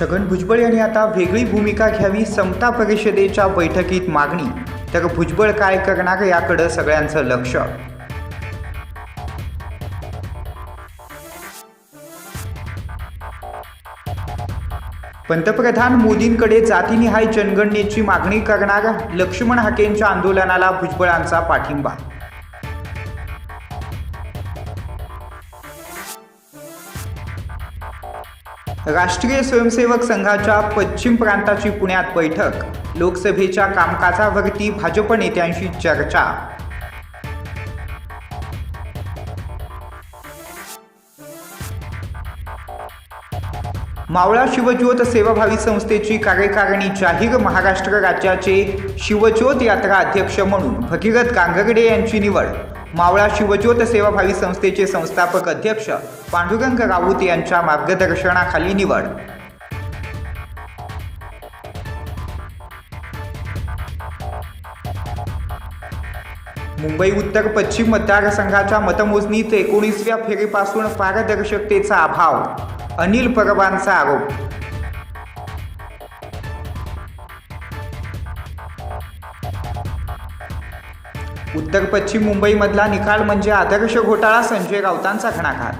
छगन भुजबळ यांनी आता वेगळी भूमिका घ्यावी समता परिषदेच्या बैठकीत मागणी. तर भुजबळ काय करणार याकडं सगळ्यांचं लक्ष. पंतप्रधान मोदींकडे जातीनिहाय जनगणनेची मागणी करणाऱ्या लक्ष्मण हाकेंच्या आंदोलनाला भुजबळांचा पाठिंबा. राष्ट्रीय स्वयंसेवक संघाच्या पश्चिम प्रांताची पुण्यात बैठक. लोकसभेच्या कामकाजावरती भाजप नेत्यांशी चर्चा. मावळा शिवज्योत सेवाभावी संस्थेची कार्यकारिणी जाहीर महाराष्ट्र राज्याचे शिवज्योत यात्रा अध्यक्ष म्हणून भगीरथ गांगर्डे यांची निवड. मावळा शिवज्योत सेवाभावी संस्थेचे संस्थापक अध्यक्ष पांडुरंग राऊत यांच्या मार्गदर्शनाखाली निवड. मुंबई उत्तर पश्चिम मतदारसंघाच्या मतमोजणीत एकोणीसव्या फेरीपासून पारदर्शकतेचा अभाव अनिल परबांचा आरोप उत्तर पश्चिम मुंबईमधला निकाल म्हणजे आदर्श घोटाळा संजय राऊतांचा घणाघात.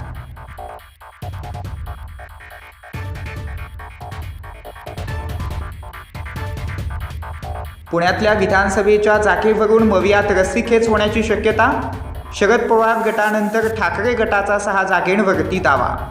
पुण्यातल्या विधानसभेच्या जागेवरून मवियात रस्सीखेच होण्याची शक्यता? शरद पवार गटानंतर ठाकरे गटाचा सहा जागेंवरती दावा.